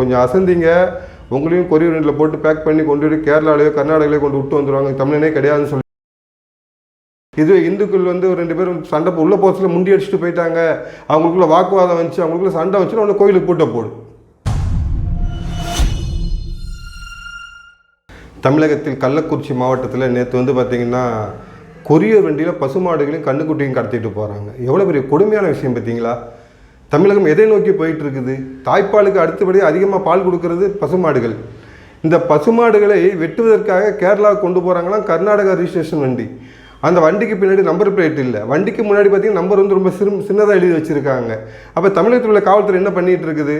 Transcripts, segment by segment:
கொஞ்சம் அசந்திங்க. உங்களையும் கொரியர் வண்டியில் போட்டு பேக் பண்ணி கொண்டு போய் கேரளாலேயோ கர்நாடகாலேயோ கொண்டு விட்டு வந்துருவாங்க. தமிழனே கிடையாதுன்னு சொல்லி. இதுவே இந்துக்கள் வந்து ஒரு ரெண்டு பேரும் சண்டை உள்ள போஸ்டில் முண்டி அடிச்சுட்டு போயிட்டாங்க. அவங்களுக்குள்ள வாக்குவாதம் வந்துச்சு. அவங்களுக்குள்ள சண்டை வந்துச்சுன்னா உடனே கோயிலுக்கு பூட்ட போடு. தமிழகத்தில் கள்ளக்குறிச்சி மாவட்டத்தில் நேற்று வந்து பார்த்தீங்கன்னா கொரியர் வண்டியில் பசுமாடுகளையும் கண்ணுக்குட்டியும் கடத்திட்டு போகிறாங்க எவ்வளோ பெரிய கொடுமையான விஷயம் பார்த்தீங்களா தமிழகம் எதை நோக்கி போயிட்டு இருக்குது தாய்ப்பாலுக்கு அடுத்தபடி அதிகமாக பால் கொடுக்கறது பசுமாடுகள். இந்த பசுமாடுகளை வெட்டுவதற்காக கேரளா கொண்டு போகிறாங்களாம் கர்நாடகா ரிஜிஸ்ட்ரேஷன் வண்டி. அந்த வண்டிக்கு பின்னாடி நம்பர் பிளேட் இல்லை. வண்டிக்கு முன்னாடி பார்த்தீங்கன்னா நம்பர் வந்து ரொம்ப சிறு சின்னதாக எழுதி வச்சுருக்காங்க. அப்போ தமிழகத்தில் உள்ள காவல்துறை என்ன பண்ணிகிட்டு இருக்குது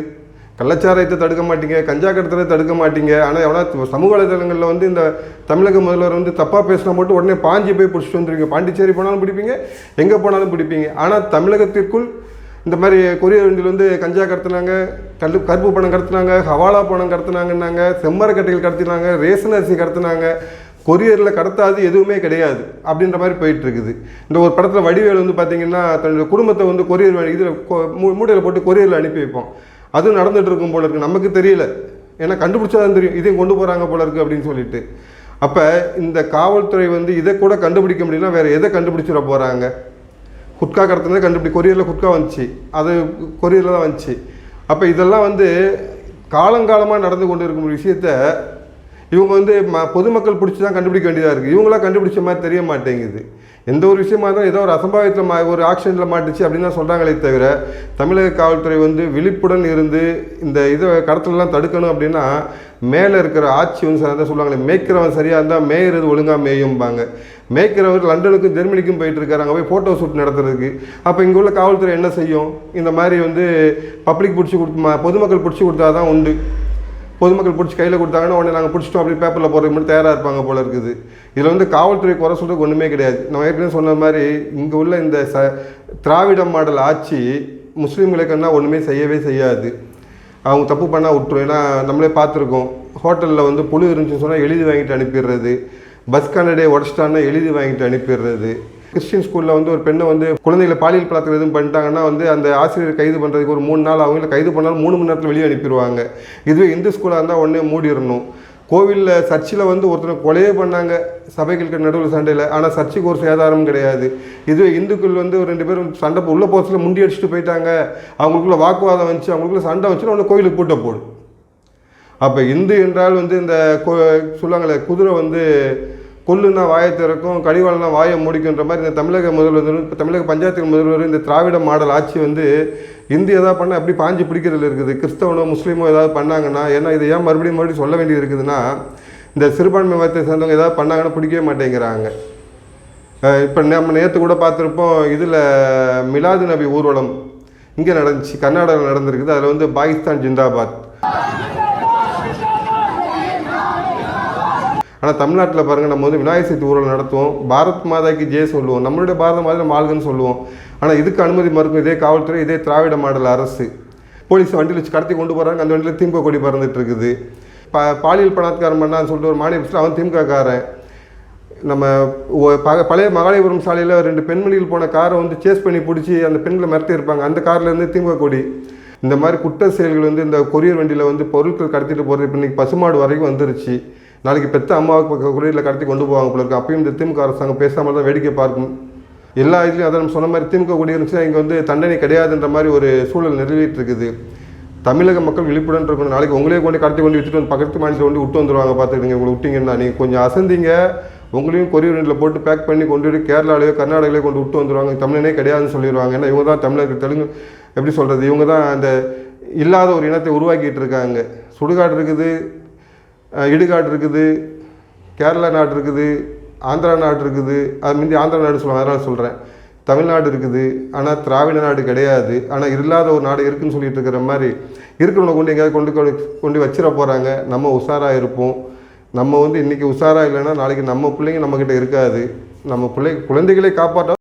கள்ளச்சாராயத்தை தடுக்க மாட்டீங்க கஞ்சா கடத்தலை தடுக்க மாட்டீங்க. ஆனால் எவ்வளோ சமூக வலைதளங்களில் வந்து இந்த தமிழக முதல்வர் வந்து தப்பாக பேசினா மட்டும் உடனே பாஞ்சி போய் பிடிச்சிட்டு வந்துருவீங்க. பாண்டிச்சேரி போனாலும் பிடிப்பீங்க எங்கே போனாலும் பிடிப்பீங்க. ஆனால் தமிழகத்திற்குள் இந்த மாதிரி கொரியர் வண்டியில் வந்து கஞ்சா கடத்தினாங்க கல் கருப்பு பணம் கடத்தினாங்க ஹவாலா பணம் கடத்தினாங்கன்னாங்க செம்மரக்கட்டைகள் கடத்தினாங்க ரேஷன் அரிசி கடத்தினாங்க. கொரியரில் கடத்தாது எதுவுமே கிடையாது அப்படின்ற மாதிரி போயிட்டுருக்குது. இந்த ஒரு படத்தில் வடிவேல் வந்து பார்த்தீங்கன்னா தன்னுடைய குடும்பத்தை வந்து கொரியர் இதில் மூட்டையில் போட்டு கொரியரில் அனுப்பி வைப்போம் அதுவும் நடந்துகிட்டு இருக்கும் போல இருக்குது நமக்கு தெரியல. ஏன்னா கண்டுபிடிச்சாதான் தெரியும். இதையும் கொண்டு போகிறாங்க போல இருக்குது அப்படின்னு சொல்லிட்டு. அப்போ இந்த காவல்துறை வந்து இதை கூட கண்டுபிடிக்க முடியலன்னா வேறு எதை கண்டுபிடிச்சிட போகிறாங்க குட்கா கடத்தினதை கண்டுபிடி கொரியரில் குட்கா வந்துச்சு. அது கொரியரில் தான் வந்துச்சு. அப்போ இதெல்லாம் வந்து காலங்காலமாக நடந்து கொண்டு இருக்கும் விஷயத்த இவங்க வந்து ம பொதுமக்கள் பிடிச்சி தான் கண்டுபிடிக்க வேண்டியதாக இருக்குது இவங்களாம் கண்டுபிடிச்ச மாதிரி தெரிய மாட்டேங்குது. எந்த ஒரு விஷயமா இருந்தாலும் ஏதோ ஒரு அசம்பாவித்தில் மா ஒரு ஆக்சிடெண்ட்டில் மாட்டுச்சு அப்படின்னு தான் சொல்கிறாங்களே தவிர தமிழக காவல்துறை வந்து விழிப்புடன் இருந்து இந்த இதை கடத்தலாம் தடுக்கணும் அப்படின்னா மேலே இருக்கிற ஆட்சி வந்து சார் சொல்லுவாங்களே மேய்க்கிறவன் சரியாக இருந்தால் மேயிறது ஒழுங்காக மேயும்பாங்க. மேய்க்கிறவர் லண்டனுக்கும் ஜெர்மனிக்கும் போயிட்டு இருக்காரு அங்கே போய் ஃபோட்டோ ஷூட் நடத்துறதுக்கு. அப்போ இங்கே உள்ள காவல்துறை என்ன செய்யும்? இந்த மாதிரி வந்து பப்ளிக் பிடிச்சி கொடுத்து பொதுமக்கள் பிடிச்சி கொடுத்தா தான் உண்டு. பொதுமக்கள் பிடிச்சி கையில் கொடுத்தாங்கன்னா உடனே நாங்கள் பிடிச்சிட்டோம் அப்படி பேப்பரில் போடுறதுக்கு மட்டும் தயாராக இருப்பாங்க போல இருக்குது. இதில் வந்து காவல்துறை குறை சொல்கிறதுக்கு ஒன்றுமே கிடையாது. நம்ம ஏற்கனவே சொன்ன மாதிரி இங்கே உள்ள இந்த ச திராவிட மாடல் ஆட்சி முஸ்லீம்களுக்குன்னா ஒன்றுமே செய்யவே செய்யாது. அவங்க தப்பு பண்ணால் விட்டுரும். ஏன்னா நம்மளே பார்த்துருக்கோம். ஹோட்டலில் வந்து புழு இருந்துச்சுன்னு சொன்னால் எழுதி வாங்கிட்டு அனுப்பிடுறது. பஸ் கன்னடே உடச்சிட்டான்னா எழுதி வாங்கிட்டு அனுப்பிடுறது. கிறிஸ்டின் ஸ்கூலில் வந்து ஒரு பெண்ணை வந்து குழந்தைகளை பாலியல் பழக்கம் எதுவும் பண்ணிட்டாங்கன்னா வந்து அந்த ஆசிரியர் கைது பண்ணுறதுக்கு ஒரு மூணு நாள் அவங்கள கைது பண்ணாலும் மூணு மணி நேரத்தில் வெளியே அனுப்பிடுவாங்க. இதுவே இந்து ஸ்கூலாக இருந்தால் உடனே மூடிடணும். கோவிலில் சர்ச்சில் வந்து ஒருத்தனை கொலையே பண்ணாங்க. சபைகளுக்கு நடுவில் சண்டையில். ஆனால் சர்ச்சுக்கு ஒரு சேதாரமும் கிடையாது. இதுவே இந்துக்கள் வந்து ஒரு ரெண்டு பேரும் சண்டை உள்ள போகிறதுல முண்டி அடிச்சுட்டு போயிட்டாங்க. அவங்களுக்குள்ள வாக்குவாதம் வந்துச்சு. அவங்களுக்குள்ள சண்டை வந்துச்சுன்னா ஒன்று கோயிலுக்கு பூட்ட போடும் அப்போ இந்து என்றால் வந்து இந்த கோ சொல்லுவாங்களே குதிரை வந்து கொல்லுனா வாயை திறக்கும் கடிவாளனா வாயை முடிக்குன்ற மாதிரி இந்த தமிழக முதல்வர் தமிழக பஞ்சாயத்து முதல்வர் இந்த திராவிட மாடல் ஆட்சி வந்து இந்திய எதாவது பண்ணால் அப்படி பாஞ்சு பிடிக்கிறதுல இருக்குது. கிறிஸ்தவனோ முஸ்லீமோ ஏதாவது பண்ணாங்கன்னா ஏன்னா இதை ஏன் மறுபடியும் மறுபடியும் சொல்ல வேண்டியது இருக்குதுன்னா இந்த சிறுபான்மை மதத்தை சேர்ந்தவங்க ஏதாவது பண்ணாங்கன்னா பிடிக்கவே மாட்டேங்கிறாங்க. இப்போ நம்ம நேற்று கூட பார்த்துருப்போம் இதில் மிலாது நபி ஊர்வலம் இங்கே நடந்துச்சு கர்நாடகாவில் நடந்திருக்குது. அதில் வந்து பாகிஸ்தான் ஜிந்தாபாத். ஆனால் தமிழ்நாட்டில் பாருங்கள் நம்ம வந்து விநாயகர் சதுர்த்தி ஊரில் நடத்துவோம். பாரத் மாதாக்கு ஜெய சொல்லுவோம். நம்மளுடைய பாரத மாதிரி நம்ம ஆளுகன்னு சொல்லுவோம். ஆனால் இதுக்கு அனுமதி மறுக்கும் இதே காவல்துறை இதே திராவிட மாடல் அரசு. போலீஸ் வண்டியில் வச்சு கடத்தி கொண்டு போகிறாங்க அந்த வண்டியில் திமுக கொடி பறந்துட்டு இருக்குது. பா பாலியல் பலாத்காரம் பண்ணான்னு சொல்லிட்டு ஒரு மாநில அவன் திமுககாரன் நம்ம பழைய மகாலிபுரம் சாலையில் ரெண்டு பெண்மணிகள் போன காரை வந்து சேஸ் பண்ணி பிடிச்சி அந்த பெண்களை மிரட்டி இருப்பாங்க. அந்த கார்லேருந்து திமுக கொடி. இந்த மாதிரி குற்ற செயல்கள் வந்து இந்த கொரியர் வண்டியில் வந்து பொருட்கள் கடத்திட்டு போகிறது இப்போ இன்றைக்கி பசுமாடு வரைக்கும் வந்துருச்சு. நாளைக்கு பெத்த அம்மாவுக்கு கொரியரில் கடத்தி கொண்டு போவாங்க போல அப்பயும் இந்த திமுக அரசாங்கம் பேசாமல் தான் வேடிக்கை பார்க்கும். எல்லா இதுலையும் அதை நம்ம சொன்ன மாதிரி திமுக கொடி இங்கே வந்து தண்டனை கிடையாதுன்ற மாதிரி ஒரு சூழல் நிறுவிட்டு இருக்குது. தமிழக மக்கள் விழிப்புடன் இருக்கணும். நாளைக்கு உங்களே கொண்டு கடத்தி கொண்டு விட்டுட்டு வந்து பக்கத்து மாநிலத்தில் கொண்டு விட்டு வந்துருவாங்க பார்த்துக்கிடுங்க உங்களை விட்டீங்கன்னா நீங்கள் கொஞ்சம் அசந்திங்க. உங்களையும் கொரியர் வண்டியில் போட்டு பேக் பண்ணி கொண்டு போய் கேரளாவிலேயோ கர்நாடகாவிலேயோ கொண்டு விட்டு வந்துருவாங்க. தமிழனே கிடையாதுன்னு சொல்லிடுவாங்க ஏன்னா இவங்க தான் தமிழர்கள். தெலுங்கு எப்படி சொல்கிறது இவங்க தான் அந்த இல்லாத ஒரு இனத்தை உருவாக்கிட்டு இருக்காங்க. சுடுகாடு இருக்குது. இடுகாடு இருக்குது கேரளா நாடு இருக்குது ஆந்திரா நாடு இருக்குது. அது முந்தி ஆந்திரா நாடு சொல்லுவாங்க அதனால் சொல்கிறேன் தமிழ்நாடு இருக்குது ஆனால் திராவிட நாடு கிடையாது. ஆனால் இல்லாத ஒரு நாடு இருக்குன்னு சொல்லிட்டு இருக்கிற மாதிரி இருக்கிறவங்க கொண்டு எங்கேயாவது கொண்டு கொண்டு வச்சிட போகிறாங்க நம்ம உஷாராக இருப்போம். நம்ம வந்து இன்றைக்கி உஷாராக இல்லைன்னா நாளைக்கு நம்ம பிள்ளைங்க நம்மக்கிட்ட இருக்காது. நம்ம பிள்ளை குழந்தைகளே காப்பாற்ற